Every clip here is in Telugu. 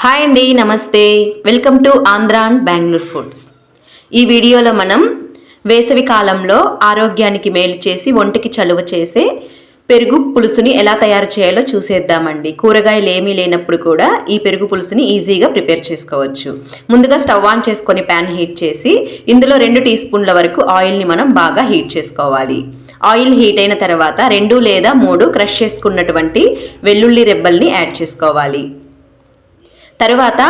హాయ్ అండి నమస్తే. Welcome to Andhra and Bengaluru foods. ఈ వీడియోలో మనం వేసవి కాలంలో ఆరోగ్యానికి మేలు చేసి ఒంటికి చలువ చేసే పెరుగు పులుసుని ఎలా తయారు చేయాలో చూసేద్దామండి. కూరగాయలు ఏమీ లేనప్పుడు కూడా ఈ పెరుగు పులుసుని ఈజీగా ప్రిపేర్ చేసుకోవచ్చు. ముందుగా స్టవ్ ఆన్ చేసుకొని ప్యాన్ హీట్ చేసి ఇందులో రెండు టీ స్పూన్ల వరకు ఆయిల్ని మనం బాగా హీట్ చేసుకోవాలి. ఆయిల్ హీట్ అయిన తర్వాత రెండు లేదా మూడు క్రష్ చేసుకున్నటువంటి వెల్లుల్లి రెబ్బల్ని యాడ్ చేసుకోవాలి. తరువాత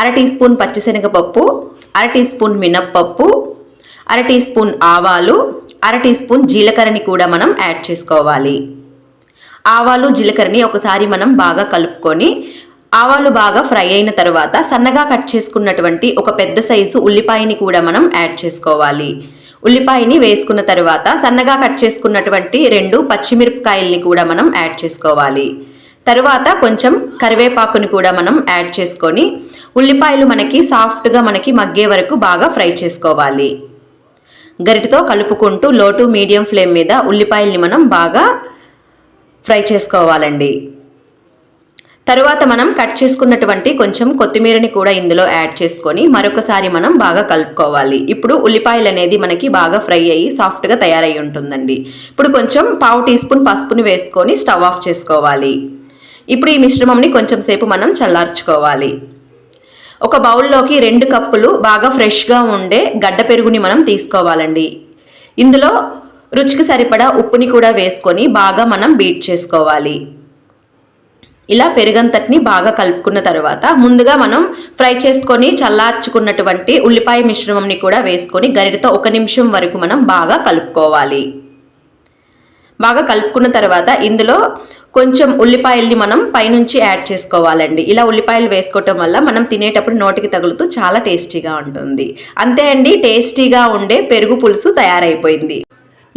అర టీ స్పూన్ పచ్చిశనగపప్పు అర టీ స్పూన్ మినప్పప్పు అర టీ స్పూన్ ఆవాలు అర టీ స్పూన్ జీలకర్రని కూడా మనం యాడ్ చేసుకోవాలి. ఆవాలు జీలకర్రని ఒకసారి మనం బాగా కలుపుకొని ఆవాలు బాగా ఫ్రై అయిన తర్వాత సన్నగా కట్ చేసుకున్నటువంటి ఒక పెద్ద సైజు ఉల్లిపాయని కూడా మనం యాడ్ చేసుకోవాలి. ఉల్లిపాయని వేసుకున్న తర్వాత సన్నగా కట్ చేసుకున్నటువంటి రెండు పచ్చిమిరపకాయల్ని కూడా మనం యాడ్ చేసుకోవాలి. తరువాత కొంచెం కరివేపాకుని కూడా మనం యాడ్ చేసుకొని ఉల్లిపాయలు మనకి సాఫ్ట్గా మనకి మగ్గే వరకు బాగా ఫ్రై చేసుకోవాలి. గరిటతో కలుపుకుంటూ లో టు మీడియం ఫ్లేమ్ మీద ఉల్లిపాయల్ని మనం బాగా ఫ్రై చేసుకోవాలండి. తరువాత మనం కట్ చేసుకున్నటువంటి కొంచెం కొత్తిమీరని కూడా ఇందులో యాడ్ చేసుకొని మరొకసారి మనం బాగా కలుపుకోవాలి. ఇప్పుడు ఉల్లిపాయలు అనేది మనకి బాగా ఫ్రై అయ్యి సాఫ్ట్గా తయారై ఉంటుందండి. ఇప్పుడు కొంచెం పావు టీ స్పూన్ పసుపుని వేసుకొని స్టవ్ ఆఫ్ చేసుకోవాలి. ఇప్పుడు ఈ మిశ్రమంని కొంచెం సేపు మనం చల్లార్చుకోవాలి. ఒక బౌల్లోకి రెండు కప్పులు బాగా ఫ్రెష్గా ఉండే గడ్డ పెరుగుని మనం తీసుకోవాలండి. ఇందులో రుచికి సరిపడా ఉప్పుని కూడా వేసుకొని బాగా మనం బీట్ చేసుకోవాలి. ఇలా పెరుగంతటిని బాగా కలుపుకున్న తర్వాత ముందుగా మనం ఫ్రై చేసుకొని చల్లార్చుకున్నటువంటి ఉల్లిపాయ మిశ్రమంని కూడా వేసుకొని గరిటతో ఒక నిమిషం వరకు మనం బాగా కలుపుకోవాలి. బాగా కలుపుకున్న తర్వాత ఇందులో కొంచెం ఉల్లిపాయల్ని మనం పైనుంచి యాడ్ చేసుకోవాలండి. ఇలా ఉల్లిపాయలు వేసుకోవటం వల్ల మనం తినేటప్పుడు నోటికి తగులుతూ చాలా టేస్టీగా ఉంటుంది. అంతే అండి టేస్టీగా ఉండే పెరుగు పులుసు తయారైపోయింది.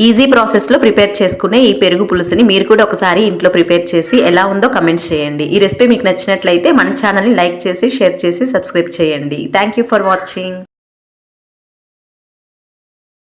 ఈజీ ప్రాసెస్లో ప్రిపేర్ చేసుకునే ఈ పెరుగు పులుసుని మీరు కూడా ఒకసారి ఇంట్లో ప్రిపేర్ చేసి ఎలా ఉందో కమెంట్స్ చేయండి. ఈ రెసిపీ మీకు నచ్చినట్లయితే మన ఛానల్ని లైక్ చేసి షేర్ చేసి సబ్స్క్రైబ్ చేయండి. Thank you for watching.